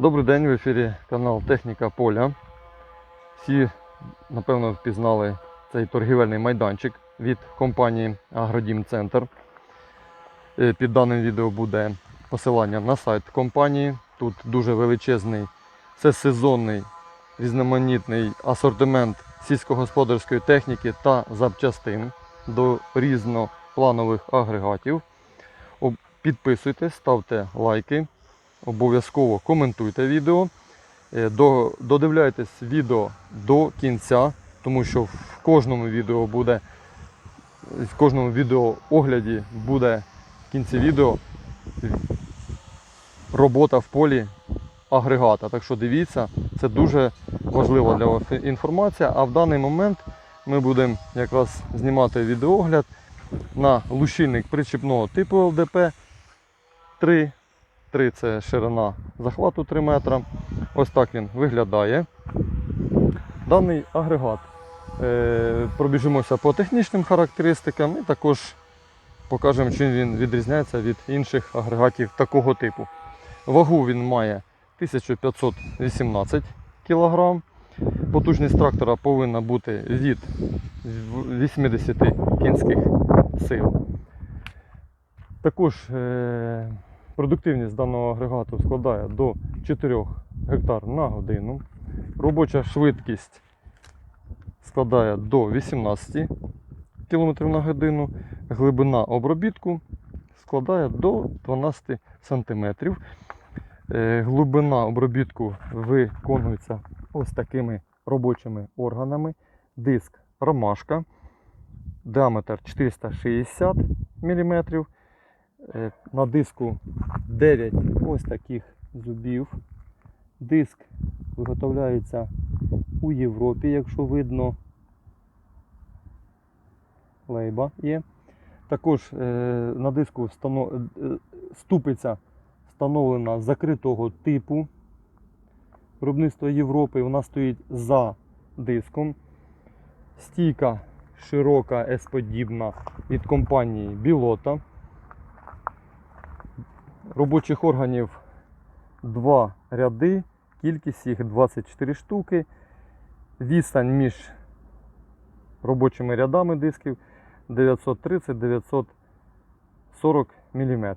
Добрий день, в ефірі канал Техніка Поля. Всі, напевно, впізнали цей торгівельний майданчик від компанії Агродім Центр. Е, Під даним відео буде посилання на сайт компанії. Тут дуже величезний, це сезонний різноманітний асортимент сільськогосподарської техніки та запчастин до різнопланових агрегатів. Підписуйтесь, ставте лайки. Обов'язково коментуйте відео. Е, додивляйтесь відео до кінця, тому що в кожному відео буде, в кожному відео огляді буде в кінці відео робота в полі агрегата. Так що дивіться, це дуже важлива для вас інформація. А в даний момент ми будемо якраз знімати відеогляд на лущильник причіпного типу ЛДП 3 3 це ширина захвату 3 метра. Ось так він виглядає. Даний агрегат. Е, Пробіжимося по технічним характеристикам і також покажемо, чим він відрізняється від інших агрегатів такого типу. Вагу він має 1518 кг. Потужність трактора повинна бути від 80 кінських сил. Також е, продуктивність даного агрегату складає до 4 гектар на годину. Робоча швидкість складає до 18 км на годину. Глибина обробітку складає до 12 см. Е, Глибина обробітку виконується ось такими робочими органами. Диск ромашка, діаметр 460 мм. Е, На диску 9 ось таких зубів. Диск виготовляється у Європі, якщо видно. Лейба є. Також е, на диску е, ступиця встановлена закритого типу виробництва Європи. Вона стоїть за диском. Стійка широка S-подібна від компанії Білота. Робочих органів два ряди, кількість їх 24 штуки. Відстань між робочими рядами дисків 930-940 мм.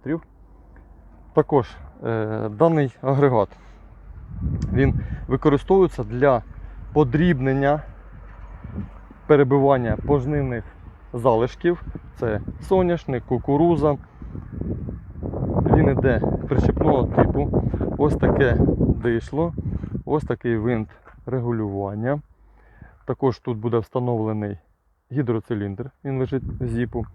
Також е, даний агрегат він використовується для подрібнення перебивання пожнивних залишків. Це соняшник, кукуруза. Він іде причепного типу. Ось таке дишло, ось такий винт регулювання. Також тут буде встановлений гідроциліндр, він лежить в зіпу.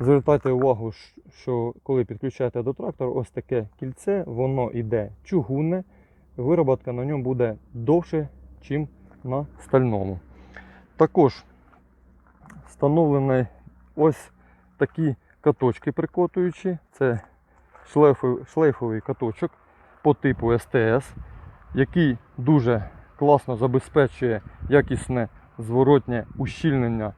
Звертайте увагу, що коли підключаєте до трактора, ось таке кільце, воно йде чугунне, вироботка на ньому буде довше, ніж на стальному. Також встановлені ось такі каточки прикотуючі. Це шлейфовий, шлейфовий каточок по типу СТС, який дуже класно забезпечує якісне зворотнє ущільнення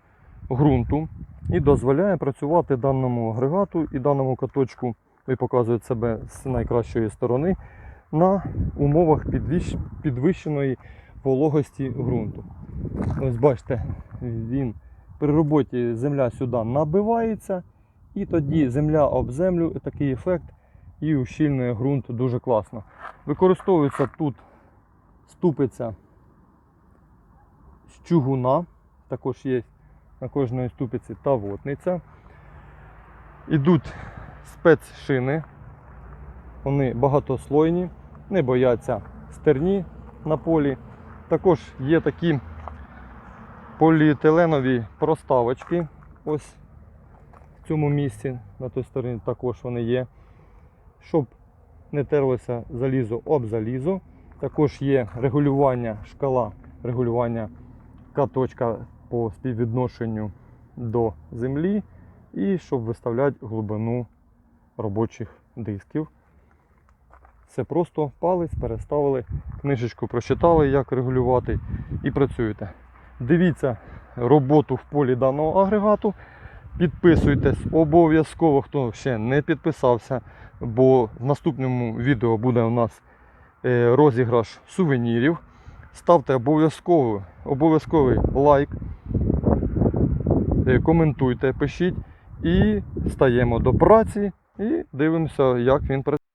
ґрунту і дозволяє працювати даному агрегату і даному каточку, і показує себе з найкращої сторони, на умовах підвищеної вологості ґрунту. Ось бачите, він при роботі земля сюди набивається, і тоді земля об землю, такий ефект, і ущільнює ґрунт дуже класно. Використовується тут ступиця з чугуна, також є на кожної ступиці та вотниця. Ідуть спецшини, вони багатослойні, не бояться стерні на полі. Також є такі поліетиленові проставочки. Ось в цьому місці, на той стороні також вони є. Щоб не терлося залізо об залізо. Також є регулювання шкала, регулювання каточка по співвідношенню до землі і щоб виставляти глибину робочих дисків. Це просто палець, переставили, книжечку прочитали, як регулювати і працюєте. Дивіться роботу в полі даного агрегату. Підписуйтесь обов'язково, хто ще не підписався, бо в наступному відео буде у нас е, розіграш сувенірів. Ставте обов'язково, обов'язковий лайк, е, коментуйте, пишіть і стаємо до праці і дивимося, як він працює.